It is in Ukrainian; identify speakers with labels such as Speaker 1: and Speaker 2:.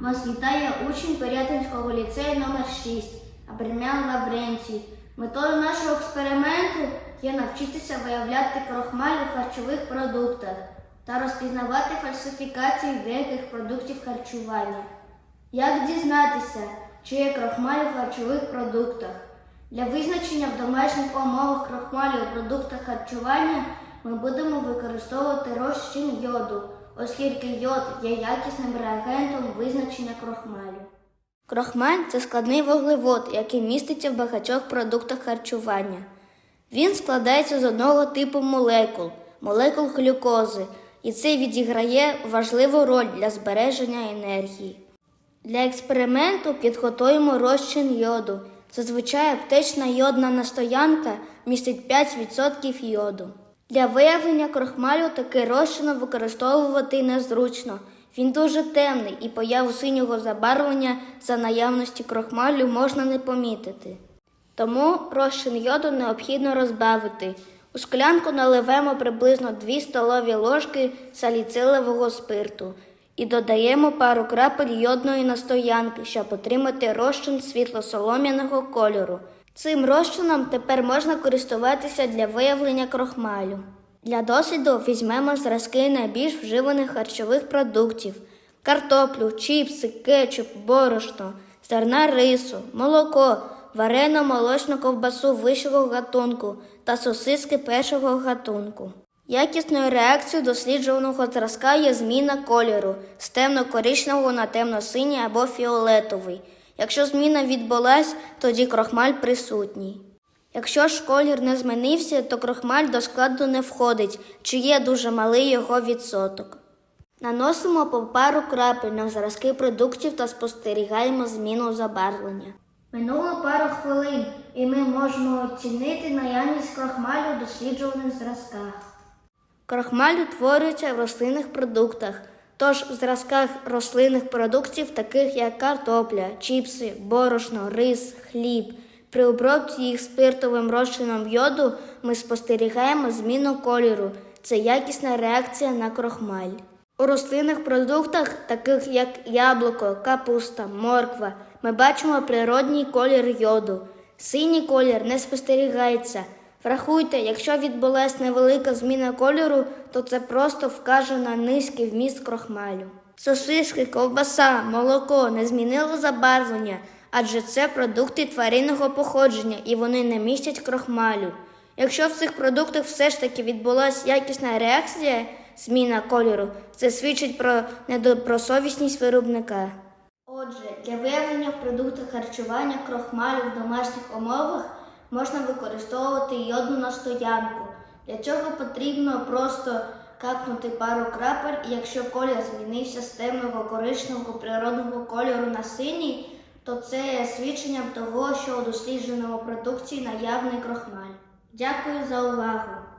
Speaker 1: Вас вітає учень Порятинського ліцею номер 6 Абремян Лаврентій. Метою нашого експерименту є навчитися виявляти крохмаль у харчових продуктах та розпізнавати фальсифікації деяких продуктів харчування. Як дізнатися, чи є крохмаль у харчових продуктах? Для визначення в домашніх умовах крохмалю у продуктах харчування ми будемо використовувати розчин йоду, оскільки йод є якісним реагентом визначення крохмалю. Крохмаль це складний вуглевод, який міститься в багатьох продуктах харчування. Він складається з одного типу молекул молекул глюкози, і це відіграє важливу роль для збереження енергії. Для експерименту підготуємо розчин йоду. Зазвичай аптечна йодна настоянка містить 5% йоду. Для виявлення крохмалю такий розчин використовувати незручно. Він дуже темний і появу синього забарвлення за наявності крохмалю можна не помітити. Тому розчин йоду необхідно розбавити. У склянку наливаємо приблизно 2 столові ложки саліцилового спирту і додаємо пару крапель йодної настоянки, щоб отримати розчин світло-солом'яного кольору. Цим розчином тепер можна користуватися для виявлення крохмалю. Для досліду візьмемо зразки найбільш вживаних харчових продуктів: картоплю, чіпси, кетчуп, борошно, зерна рису, молоко, варену молочну ковбасу вищого гатунку та сосиски першого гатунку. Якісною реакцією досліджуваного зразка є зміна кольору з темно-коричневого на темно-синій або фіолетовий. Якщо зміна відбулась, тоді крохмаль присутній. Якщо ж колір не змінився, то крохмаль до складу не входить, чи є дуже малий його відсоток. Наносимо по крапель на зразки продуктів та спостерігаємо зміну забарвлення. Минуло пару хвилин, і ми можемо оцінити наявність крохмалю у досліджуваних зразках. Крохмаль утворюється в рослинних продуктах, тож в зразках рослинних продуктів, таких як картопля, чіпси, борошно, рис, хліб. При обробці їх спиртовим розчином йоду ми спостерігаємо зміну кольору. Це якісна реакція на крохмаль. У рослинних продуктах, таких як яблуко, капуста, морква, ми бачимо природній колір йоду. Синій колір не спостерігається. Врахуйте, якщо відбулася невелика зміна кольору, то це просто вкаже на низький вміст крохмалю. Сосиски, ковбаса, молоко не змінило забарвлення, адже це продукти тваринного походження і вони не містять крохмалю. Якщо в цих продуктах все ж таки відбулася якісна реакція, зміна кольору, це свідчить про недобросовісність виробника. Отже, для виявлення в продуктах харчування крохмалю в домашніх умовах можна використовувати йодну настоянку. Для цього потрібно просто капнути пару крапель, і якщо колір змінився з темного коричневого природного кольору на синій, то це є свідченням того, що у дослідженому продукції наявний крохмаль. Дякую за увагу!